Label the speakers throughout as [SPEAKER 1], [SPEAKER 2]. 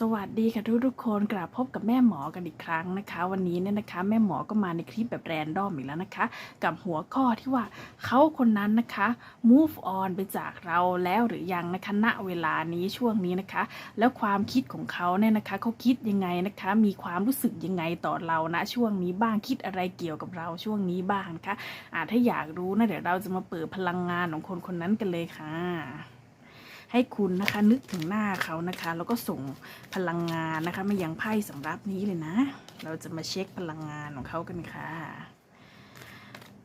[SPEAKER 1] สวัสดีค่ะทุกทุกๆคนกลับพบกับแม่หมอกันอีกครั้งนะคะ วันนี้เนี่ยนะคะ แม่หมอก็มาในคลิปแบบแรนดอมอีกแล้วนะคะ กับหัวข้อที่ว่าเขาคนนั้นนะคะ move on ไปจากเราแล้วหรือยังนะคะณเวลานี้ช่วงนี้นะคะ แล้วความคิดของเขาเนี่ยนะคะเขาคิดยังไงนะคะ มีความรู้สึกยังไงต่อเราณช่วงนี้บ้างคิดอะไรเกี่ยวกับเราช่วงนี้บ้างนะคะอ่าถ้าอยากรู้นะเดี๋ยวเราจะมาเปิดพลังงานของคนคนนั้นกันเลยค่ะ ให้คุณนะคะ นึกถึงหน้าเขานะคะ แล้วก็ส่งพลังงานนะคะมายังไพ่สำรับนี้เลยนะ เราจะมาเช็คพลังงานของเขากันค่ะ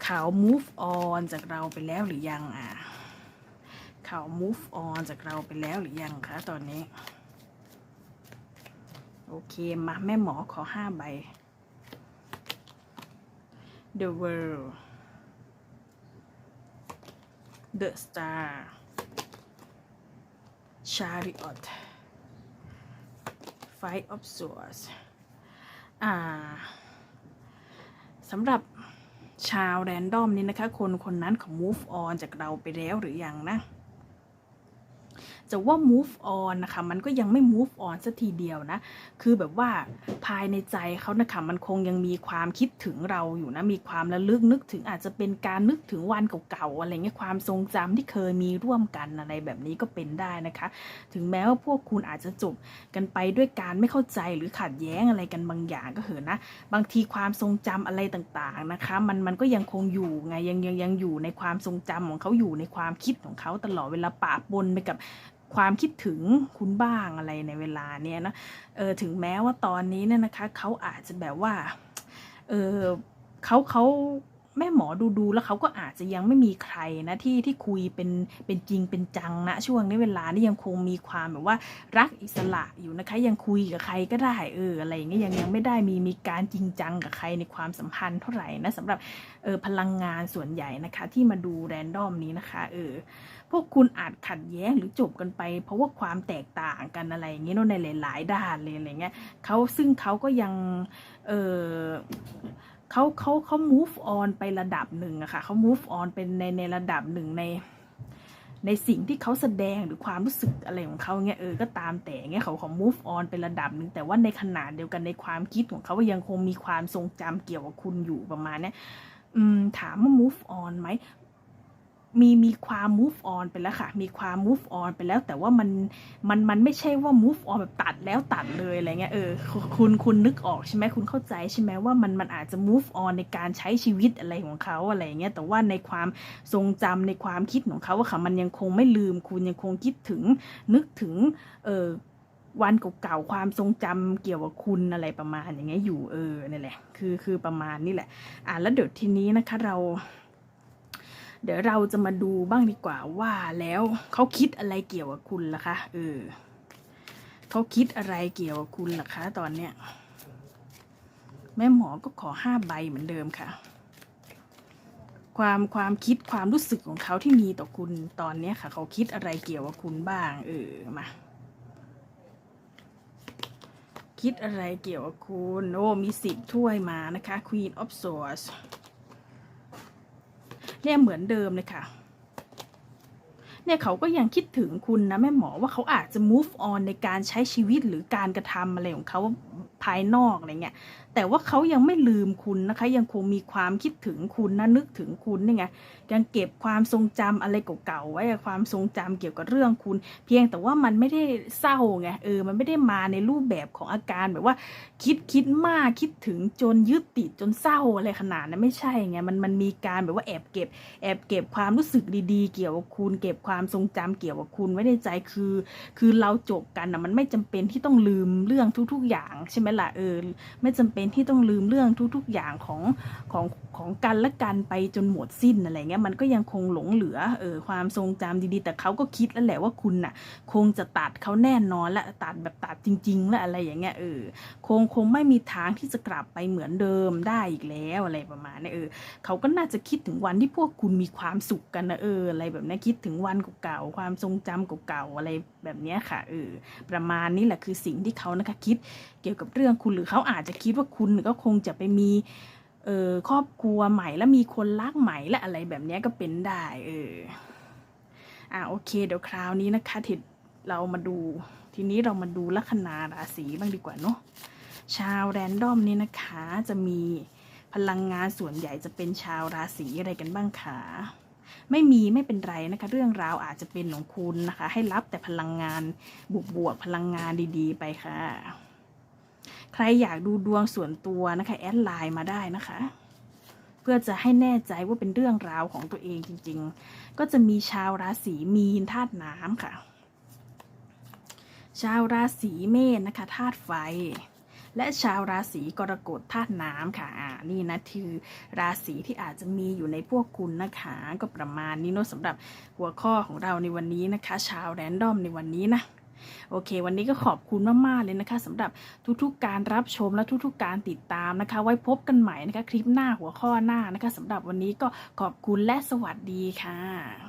[SPEAKER 1] เขา move on จากเราไปแล้วหรือยังอะเขา move on จากเราไปแล้วหรือยังคะตอนนี้ โอเค มาแม่หมอขอห้าใบ The world The star chariot five of swords อ่าสำหรับชาวแรนดอมนี่นะคะ คนคนนั้นเขา move on จากเราไปแล้วหรือยังนะ จะว่า move on นะคะมันก็ยังไม่ move on สักทีเดียวนะ คือแบบว่าภายในใจเขานะคะมันคงยังมีความคิดถึงเราอยู่นะ มีความระลึกนึกถึงอาจจะเป็นการนึกถึงวันเก่าๆอะไรเงี้ยความทรงจำที่เคยมีร่วมกันอะไรแบบนี้ก็เป็นได้นะคะ ถึงแม้ว่าพวกคุณอาจจะจบกันไปด้วยการไม่เข้าใจหรือขัดแย้งอะไรกันบางอย่างก็เหอะนะ บางทีความทรงจำอะไรต่างๆนะคะ มันมันก็ยังคงอยู่ไงยังยังยังอยู่ในความทรงจำของเขาอยู่ในความคิดของเขาตลอดเวลาปะปนไปกับ ความคิดถึงคุณบ้างอะไรในเวลาเนี้ยนะเออถึงแม้ว่าตอนนี้เนี่ยนะคะเขาอาจจะแบบว่าเออเขาเขา แม่หมอดูดูๆแล้วเขาก็อาจจะยังไม่มีใครนะที่ที่คุยเป็นเป็นจริงเป็นจังนะช่วงนี้เวลานี่ยังคงมีความแบบว่ารักอิสระอยู่นะคะ ยังคุยกับใครก็ได้เอออะไรอย่างเงี้ยยังยังไม่ได้มีมีการจริงจังกับใครในความสัมพันธ์เท่าไหร่นะสำหรับเออพลังงานส่วนใหญ่นะคะ ที่มาดูแรนดอมนี้นะคะเออพวกคุณอาจขัดแย้งหรือจบกันไป เพราะว่าความแตกต่างกันอะไรอย่างเงี้ยเนอะในหลาย ๆ ด้านเลยอะไรเงี้ยเขาซึ่งเขาก็ยังเออ เขาเขาเขา move on ไประดับหนึ่งอะค่ะเขา move on เป็นในในระดับหนึ่งใน ในสิ่งที่เขาแสดงหรือความรู้สึกอะไรของเขาเงี้ยเออก็ตามแต่เงี้ยเขาเขา move on เป็นระดับหนึ่งแต่ว่าในขนาดเดียวกันในความคิดของเขายังคงมีความทรงจำเกี่ยวกับคุณอยู่ประมาณเนี้ยอืมถามว่า move on ไหม มีมีความ move on ไปแล้วค่ะ มีความ move on ไปแล้ว แต่ว่ามันมันมันไม่ใช่ว่า move on แบบตัดแล้วตัดเลยอะไรเงี้ยเออคุณคุณนึกออกใช่ไหมคุณเข้าใจใช่ไหมว่ามันมันอาจจะ move on ในการใช้ชีวิตอะไรของเขาอะไรเงี้ยแต่ว่าในความทรงจำในความคิดของเขาอะค่ะมันยังคงไม่ลืม คุณยังคงคิดถึงนึกถึงเออวันเก่าๆความทรงจำเกี่ยวกับคุณอะไรประมาณอย่างเงี้ยอยู่เออนี่แหละคือคือประมาณนี้แหละ อะแล้วเดี๋ยวทีนี้นะคะเรา เดี๋ยวเราจะมาดูบ้างดีกว่าว่าแล้วเขาคิดอะไรเกี่ยวกับคุณล่ะคะเออเขาคิดอะไรเกี่ยวกับคุณล่ะคะ ตอนเนี้ยแม่หมอก็ขอห้าใบเหมือนเดิมค่ะ ความความคิดความรู้สึกของเขาที่มีต่อคุณตอนเนี้ยค่ะ เขาคิดอะไรเกี่ยวกับคุณบ้าง เออมาคิดอะไรเกี่ยวกับคุณ โอ้มีสิบถ้วยมานะคะ Queen of Swords เนี่ยเหมือนเดิมเลยค่ะ เนี่ยเขาก็ยังคิดถึงคุณนะแม่หมอว่าเขาอาจจะ move on ในการใช้ชีวิตหรือการกระทำอะไรของเขาภายนอกอะไรเงี้ย แต่ว่าเขายังไม่ลืมคุณนะคะ ยังคงมีความคิดถึงคุณนะนึกถึงคุณนี่ไงยังเก็บความทรงจำอะไรเก่าๆไว้ความทรงจำเกี่ยวกับเรื่องคุณ เพียงแต่ว่ามันไม่ได้เศร้าไงเออมันไม่ได้มาในรูปแบบของอาการแบบว่า คิดคิดมากคิดถึงจนยึดติดจนเศร้าอะไรขนาดนั้นไม่ใช่ไงมันมันมีการแบบว่าแอบเก็บ แอบเก็บความรู้สึกดีๆ เกี่ยวกับคุณเก็บความทรงจำเกี่ยวกับคุณไว้ในใจคือ คือเราจบกันนะมันไม่จำเป็นที่ต้องลืมเรื่องทุก ๆ อย่างใช่ไหมล่ะเออไม่จำเป็นที่ต้องลืมเรื่องทุกๆอย่างของของของกันและกันไปจนหมดสิ้นอะไรเงี้ยมันก็ยังคงหลงเหลือเออความทรงจำดีๆ แต่เขาก็คิดแล้วแหละว่าคุณน่ะ คงจะตัดเขาแน่นอนและตัดแบบตัดจริง ๆ และอะไรอย่างเงี้ยเออคงคงไม่มีทางที่จะกลับไปเหมือนเดิมได้อีกแล้วอะไรประมาณนี้เออเขาก็น่าจะคิดถึงวันที่พวกคุณมีความสุขกันนะเอออะไรแบบนี้คิดถึงวันเก่าๆความทรงจำเก่าๆอะไรแบบเนี้ยค่ะเออประมาณนี้แหละคือสิ่งที่เขานะคะคิดเกี่ยวกับเรื่องคุณหรือเขาอาจจะคิดว่าคุณก็คงจะไปมีเออครอบครัวใหม่แล้วมีคนรักใหม่และอะไรแบบนี้ก็เป็นได้เอออ่าโอเคเดี๋ยวคราวนี้นะคะทีเรามาดู ทีนี้เรามาดูลัคนาราศีบ้างดีกว่าเนาะชาวแรนดอมนี่นะคะจะมีพลังงานส่วนใหญ่จะเป็นชาวราศีอะไรกันบ้างคะไม่มีไม่เป็นไรนะคะ เรื่องราวอาจจะเป็นของคุณนะคะ ให้รับแต่พลังงานบวกๆพลังงานดี ๆ ไปค่ะ รอยากดูดวงส่วนตัวนะคะแอดไลน์มาได้นะคะ เพื่อจะให้แน่ใจว่าเป็นเรื่องราวของตัวเองจริง ๆ ก็จะมีชาวราศีมีนธาตุน้ำค่ะ ชาวราศีเมษนะคะธาตุไฟ และชาวราศีกรกฎธาตุน้ำค่ะอ่านี่นะคือราศีที่อาจจะมีอยู่ในพวกคุณนะคะ ก็ประมาณนี้เนอะสำหรับหัวข้อของเราในวันนี้นะคะ ชาวแรนดอมในวันนี้นะ โอเค วันนี้ก็ขอบคุณมากๆเลยนะคะสำหรับทุกๆการรับชมและทุกๆการติดตามนะคะ ไว้พบกันใหม่นะคะคลิปหน้าหัวข้อหน้านะคะสำหรับวันนี้ก็ขอบคุณและสวัสดีค่ะ